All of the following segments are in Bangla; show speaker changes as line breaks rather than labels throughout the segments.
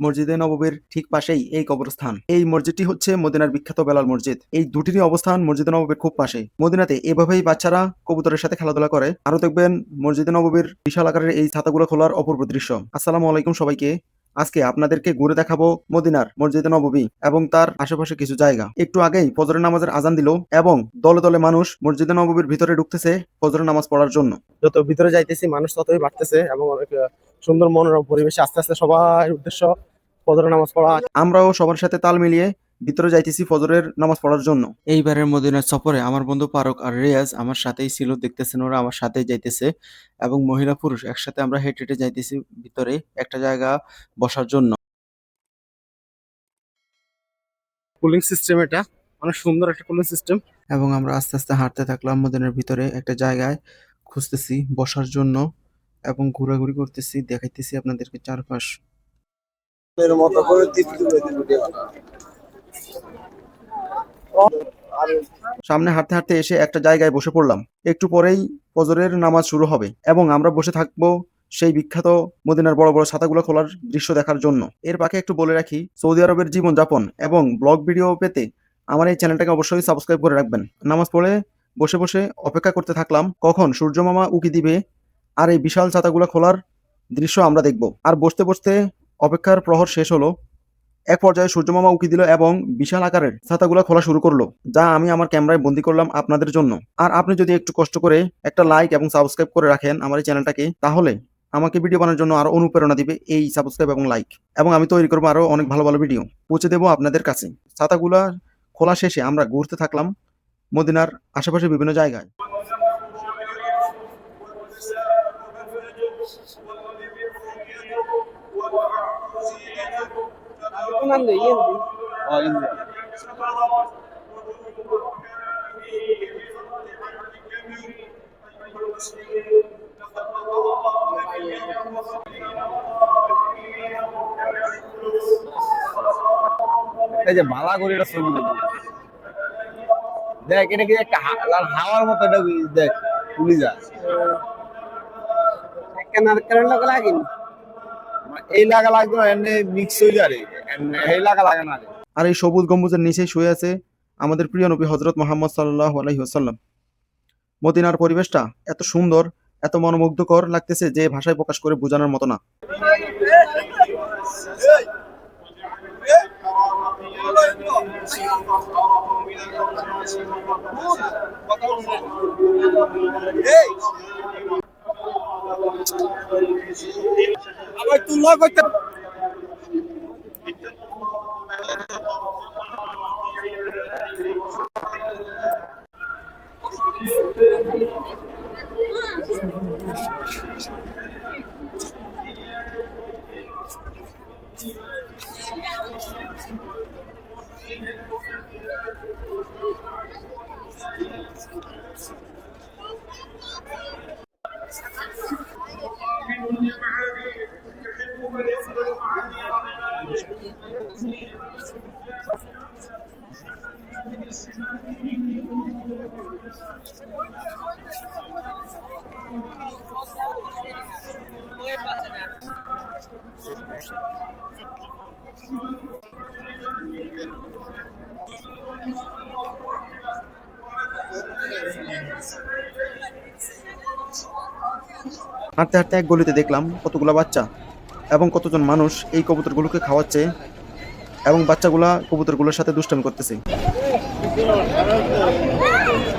মসজিদে নববীর ঠিক পাশেই এই কবরস্থান। এই মসজিদটি হচ্ছে মদিনার বিখ্যাত বেলাল মসজিদ। এই দুটিরই অবস্থান মসজিদে নববীর খুব পাশে মদিনাতে এভাবেই বাচ্চারা কবুতরের সাথে খেলাধুলা করে। আরও দেখবেন, মসজিদে নববীর বিশাল আকারের এই ছাতাগুলো খোলার অপূর্ব দৃশ্য। আসসালামু আলাইকুম সবাইকে। আজকে আপনাদেরকে ঘুরে দেখাবো মদিনার মসজিদে নববী এবং তার আশেপাশে কিছু জায়গা। একটু আগেই ফজরের নামাজের আজান দিল এবং দলে দলে মানুষ মসজিদে নববীর ভিতরে ঢুকতেছে ফজরের নামাজ পড়ার জন্য।
যত ভিতরে যাইতেছি মানুষ ততই বাড়তেছে এবং অনেক সুন্দর মনোরম পরিবেশে আস্তে আস্তে সবার উদ্দেশ্য ফজরের নামাজ পড়া
আমরাও সবার সাথে তাল মিলিয়ে ভিতরে যাইতেছি ফজরের নামাজ পড়ার জন্য। এইবারের মদিনার সফরে আমার বন্ধু পারক আর রেয়াজ আমার সাথেই ছিল দেখতেছেন ওরা আমার সাথেই যাইতেছে এবং মহিলা পুরুষ একসাথে আমরা হেঁটে হেঁটে যাইতেছি ভিতরে একটা জায়গা বসার জন্য।
কুলিং সিস্টেম এটা অনেক সুন্দর একটা কুলিং সিস্টেম
এবং আমরা আস্তে আস্তে হাঁটতে থাকলাম মদিনার ভিতরে একটা জায়গায় খুঁজতেছি বসার জন্য এবং ঘোরাঘুরি করতেছি দেখাইতেছি আপনাদেরকে চারপাশ।
এর মতো করে দিল
সামনে হাঁটতে হাঁটতে এসে একটা জায়গায় বসে পড়লাম। একটু পরেই ফজরের নামাজ শুরু হবে এবং আমরা বসে থাকব সেই বিখ্যাত মদিনার বড় বড় ছাতাগুলো খোলার দৃশ্য দেখার জন্য। এর পাকে একটু বলে রাখি, সৌদি আরবের জীবনযাপন এবং ব্লগ ভিডিও পেতে আমার এই চ্যানেলটাকে অবশ্যই সাবস্ক্রাইব করে রাখবেন। নামাজ পড়ে বসে বসে অপেক্ষা করতে থাকলাম কখন সূর্য মামা উকি দিবে আর এই বিশাল ছাতাগুলো খোলার দৃশ্য আমরা দেখব। আর বসতে বসতে অপেক্ষার প্রহর শেষ হলো। এক পর্যায়ে সূর্যমামা উকি দিল এবং বিশাল আকারের ছাতাগুলো খোলা শুরু করল, যা আমি আমার ক্যামেরায় বন্দি করলাম আপনাদের জন্য। আর আপনি যদি একটু কষ্ট করে একটা লাইক এবং সাবস্ক্রাইব করে রাখেন আমার এই চ্যানেলটাকে, তাহলে আমাকে ভিডিও বানানোর জন্য আরও অনুপ্রেরণা দিবে এই সাবস্ক্রাইব এবং লাইক এবং আমি তৈরি করব আরও অনেক ভালো ভালো ভিডিও পৌঁছে দেবো আপনাদের কাছে। ছাতাগুলা খোলা শেষে আমরা ঘুরতে থাকলাম মদিনার আশেপাশে বিভিন্ন জায়গায়।
এই যে ভালা করে এটা ছবি। দেখ এটা কি একটা হাওয়ার মতো এটা দেখ উড়ে যায় মানে এই লাগা লাগতো এমনি মিক্স হয়ে যায় রে। এই লাগা লাগে না
আর এই সবুজ গম্বুজের নিচেই শুয়ে আছে আমাদের প্রিয় নবী হজরত মোহাম্মদ সাল্লাহ আলহিহাসাল্লাম মদিনার পরিবেশটা এত সুন্দর এত মনোমুগ্ধকর লাগতেছে যে ভাষায় প্রকাশ করে বোঝানোর মতো না
আবার তুলনা করতে
হাঁটতে হাঁটতে এক গলিতে দেখলাম কতগুলো বাচ্চা এবং কতজন মানুষ এই কবুতরগুলোকে খাওয়াচ্ছে এবং বাচ্চাগুলা কবুতরগুলোর সাথে দুষ্টামি করতেছে।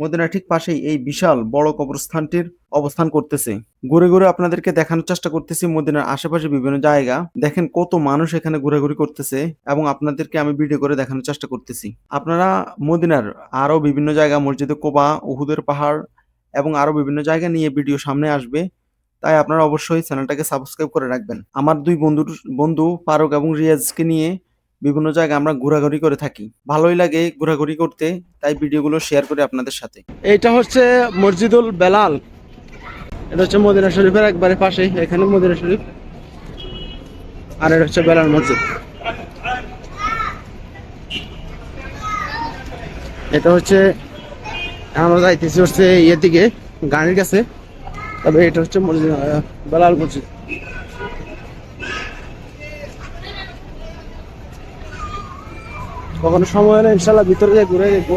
মদিনার ঠিক পাশেই এই বিশাল বড় কবরস্থানটির অবস্থান করতেছে। ঘুরে ঘুরে আপনাদেরকে দেখানোর চেষ্টা করতেছি মদিনার আশেপাশে বিভিন্ন জায়গা। দেখেন কত মানুষ এখানে ঘোরাঘুরি করতেছে এবং আপনাদেরকে আমি ভিডিও করে দেখানোর চেষ্টা করতেছি। আপনারা মদিনার আরও বিভিন্ন জায়গা, মসজিদে কোবা, উহুদের পাহাড় এবং আরও বিভিন্ন জায়গা নিয়ে ভিডিও সামনে আসবে। তাই আপনারা অবশ্যই চ্যানেলটাকে সাবস্ক্রাইব করে রাখবেন। আমার দুই বন্ধুর বন্ধু ফারুক এবং রিয়াজকে নিয়ে বিভিন্ন জায়গায় আমরা ঘোরাঘুরি করে থাকি। ভালোই লাগে ঘোরাঘুরি করতে, তাই ভিডিওগুলো শেয়ার করি আপনাদের সাথে।
এইটা হচ্ছে মসজিদুল বেলাল। এটা হচ্ছে মদিনা শরীফের একবারে পাশে এখানে মদিনা শরীফ। আর এটা হচ্ছে বেলাল মসজিদ। এটা হচ্ছে, আমরা যাইতেছি হচ্ছে ইয়ের দিকে, গানের কাছে। তবে এটা হচ্ছে বেলাল মসজিদ। কখনো সময় হলে ইনশাল্লাহ ভিতরে যাই ঘুরে দেখব।